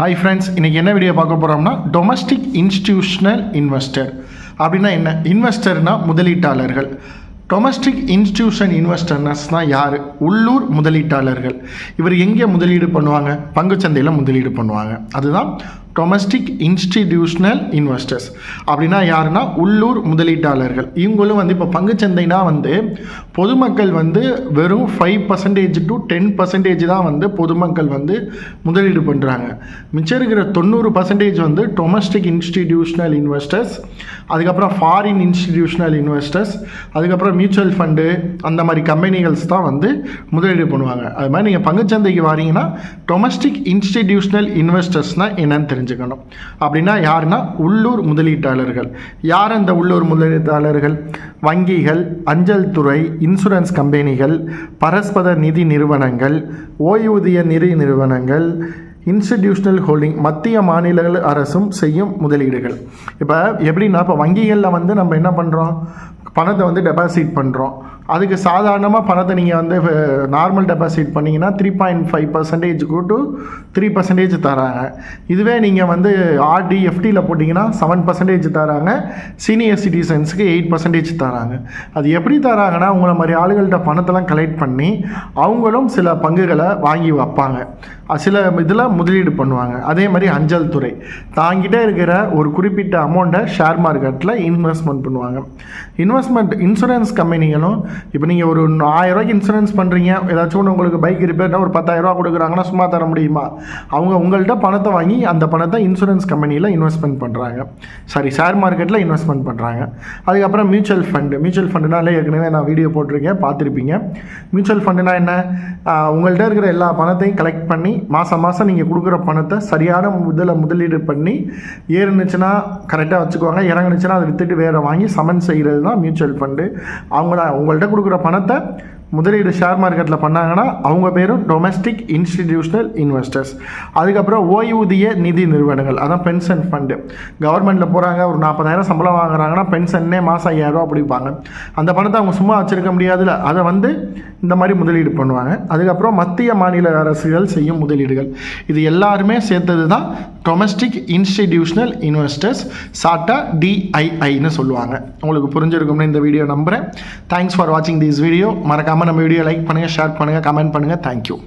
Hi friends இன்றைக்கி என்ன video பார்க்க போகிறோம்னா டொமஸ்டிக் இன்ஸ்டிடியூஷனல் இன்வெஸ்டர் அப்படின்னா என்ன? இன்வெஸ்டர்னா முதலீட்டாளர்கள். டொமஸ்டிக் இன்ஸ்டிடியூஷன் இன்வெஸ்டர்னஸ்னால் யார்? உள்ளூர் முதலீட்டாளர்கள். இவர் எங்கே முதலீடு பண்ணுவாங்க? பங்குச்சந்தையில் முதலீடு பண்ணுவாங்க. அதுதான் டொமஸ்டிக் இன்ஸ்டிடியூஷனல் இன்வெஸ்டர்ஸ் அப்படின்னா யாருன்னா? உள்ளூர் முதலீட்டாளர்கள். இவங்களும் வந்து இப்போ பங்குச்சந்தைனா வந்து பொதுமக்கள் வந்து வெறும் five percentage to ten percentage தான் வந்து பொதுமக்கள் வந்து முதலீடு பண்ணுறாங்க மிச்சம் இருக்கிற தொண்ணூறு பர்சன்டேஜ் வந்து டொமஸ்டிக் இன்ஸ்டிடியூஷனல் இன்வெஸ்டர்ஸ் அதுக்கப்புறம் ஃபாரின் இன்ஸ்டிடியூஷனல் இன்வெஸ்டர்ஸ் அதுக்கப்புறம் மியூச்சுவல் ஃபண்டு அந்த மாதிரி கம்பெனிகள்ஸ் தான் வந்து முதலீடு பண்ணுவாங்க. அது மாதிரி நீங்கள் பங்குச்சந்தைக்கு வாரீங்கன்னா டொமஸ்டிக் இன்ஸ்டிடியூஷனல் இன்வெஸ்டர்ஸ்னால் என்னன்னு தெரிஞ்சுக்கணும். அப்படின்னா யாருன்னா உள்ளூர் முதலீட்டாளர்கள். யார் அந்த உள்ளூர் முதலீட்டாளர்கள்? வங்கிகள் அஞ்சல் துறை இன்சூரன்ஸ் கம்பெனிகள் பரஸ்பர நிதி நிறுவனங்கள் ஓய்வூதிய நிதி நிறுவனங்கள் இன்ஸ்டிடியூஷனல் ஹோல்டிங் மத்திய மாநில அரசும் செய்யும் முதலீடுகள். இப்போ எப்படின்னா இப்போ வங்கிகளில் வந்து நம்ம என்ன பண்ணுறோம் பணத்தை வந்து டெபாசிட் பண்ணுறோம் அதுக்கு சாதாரணமாக பணத்தை நீங்கள் வந்து நார்மல் டெபாசிட் பண்ணிங்கன்னா three point five percentage to three percentage தராங்க. இதுவே நீங்கள் வந்து ஆர்டி எஃப்டியில் போட்டிங்கன்னா செவன் பர்சன்டேஜ் தராங்க. சீனியர் சிட்டிசன்ஸுக்கு எயிட் பர்சன்டேஜ் தராங்க. அது எப்படி தராங்கன்னா உங்களை மாதிரி ஆளுகள்கிட்ட பணத்தெல்லாம் கலெக்ட் பண்ணி அவங்களும் சில பங்குகளை வாங்கி வைப்பாங்க. சில இதில் முதலீடு பண்ணுவாங்க. அதே மாதிரி அஞ்சல் துறை. தாங்கிட்டே இருக்கிற ஒரு குறிப்பிட்ட அமௌண்ட்டை ஷேர் மார்க்கெட்டில் இன்வெஸ்ட்மெண்ட் பண்ணுவாங்க. இன்வெஸ்ட்மெண்ட் இன்சூரன்ஸ் கம்பெனிகளும் இப்போ நீங்கள் ஒரு ஆயிரரூவாய்க்கு இன்சூரன்ஸ் பண்ணுறீங்க ஏதாச்சும் ஒன்று உங்களுக்கு பைக் ரிப்பேர்னா ஒரு பத்தாயிரரூவா கொடுக்குறாங்கன்னா சும்மா தர முடியுமா? அவங்க உங்கள்கிட்ட பணத்தை வாங்கி அந்த பணத்தை இன்சூரன்ஸ் கம்பெனியில் இன்வெஸ்ட்மெண்ட் பண்ணுறாங்க சாரி ஷேர் மார்க்கெட்டில் இன்வெஸ்ட்மெண்ட் பண்ணுறாங்க அதுக்கப்புறம் மியூச்சுவல் ஃபண்டு மியூச்சுவல் ஃபண்டுனாலே ஏற்கனவே நான் வீடியோ போட்டிருக்கேன் பார்த்துருப்பீங்க. மியூச்சுவல் ஃபண்டுனா என்ன? உங்கள்கிட்ட இருக்கிற எல்லா பணத்தையும் கலெக்ட் பண்ணி மாதம் மாதம் நீங்கள் கொடுக்குற பணத்தை சரியான முதல முதலீடு பண்ணி ஏறுனுச்சுன்னா கரெக்டாக வச்சுக்குவாங்க இறங்குனுச்சுன்னா அதை விற்றுட்டு வேறு வாங்கி சமன் செய்கிறது தான் மியூச்சுவல் ஃபண்டு அவங்க உங்கள்கிட்ட கொடுக்குற பணத்தை முதலீடு ஷேர் மார்க்கெட்டில் பண்ணாங்கன்னா அவங்க பேரும் டொமஸ்டிக் இன்ஸ்டிடியூஷனல் இன்வெஸ்டர்ஸ் அதுக்கப்புறம் ஓய்வூதிய நிதி நிறுவனங்கள் அதான் பென்ஷன் ஃபண்டு கவர்மெண்ட்டில் போகிறாங்க ஒரு நாற்பதாயிரம் சம்பளம் வாங்குறாங்கன்னா பென்ஷன்னே மாதம் ஐயாயிரரூவா பிடிப்பாங்க. அந்த பணத்தை அவங்க சும்மா வச்சுருக்க முடியாதுல்ல. அதை வந்து இந்த மாதிரி முதலீடு பண்ணுவாங்க. அதுக்கப்புறம் மத்திய மாநில அரசுகள் செய்யும் முதலீடுகள். இது எல்லாருமே சேர்த்தது தான் டொமஸ்டிக் இன்ஸ்டிடியூஷனல் இன்வெஸ்டர்ஸ் சாட்டா டிஐஐன்னு சொல்லுவாங்க. உங்களுக்கு புரிஞ்சிருக்கும்னு இந்த வீடியோ நம்புகிறேன் தேங்க்ஸ் ஃபார் வாட்சிங் திஸ் வீடியோ மறக்காமல் நம்ம வீடியோ லைக் பண்ணுங்கள் ஷேர் பண்ணுங்கள் கமெண்ட் பண்ணுங்கள் தேங்க்யூ